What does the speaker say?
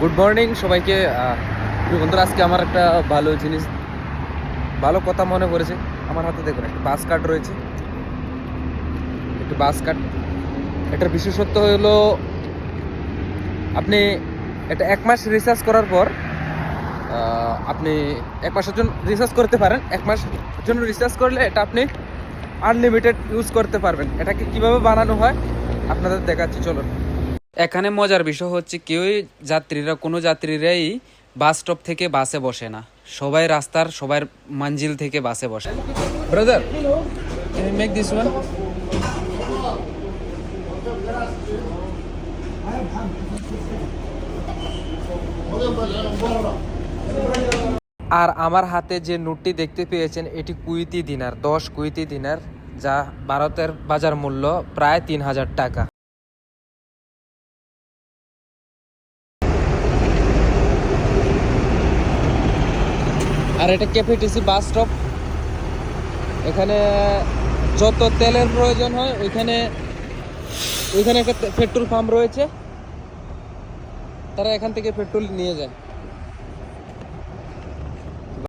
Good morning সবাইকে। বন্ধুরা, আজকে আমার একটা ভালো জিনিস, ভালো কথা মনে পড়েছে। আমার হাতে দেখুন, একটা বাস কার্ড রয়েছে। একটি বাস কার্ড এটার বিশেষত্ব হলো, আপনি এটা এক মাস রিচার্জ করার পর আপনি এক মাসের জন্য রিচার্জ করতে পারেন। এক মাস জন্য রিচার্জ করলে এটা আপনি আনলিমিটেড ইউজ করতে পারবেন। এটাকে কীভাবে বানানো হয়, আপনাদের দেখাচ্ছি। চলুন। এখানে মজার বিষয় হচ্ছে কেউই যাত্রীরা কোনো যাত্রীরাই বাস স্টপ থেকে বাসে বসে না। সবাই রাস্তার সবার মঞ্জিল থেকে বাসে বসে। ব্রাদার মেক দিস ওয়ান আর আমার হাতে যে নোটটি দেখতে পেয়েছেন এটি কুইতি দিনার দশ কুইতি দিনার যা ভারতের বাজার মূল্য প্রায় তিন হাজার টাকা। আর এটা কেপিটিসি বাস স্টপ। এখানে যত তেলের প্রয়োজন হয়, ওইখানে ওইখানে একটা পেট্রোল পাম্প রয়েছে। তারা এখান থেকে পেট্রোল নিয়ে যায়।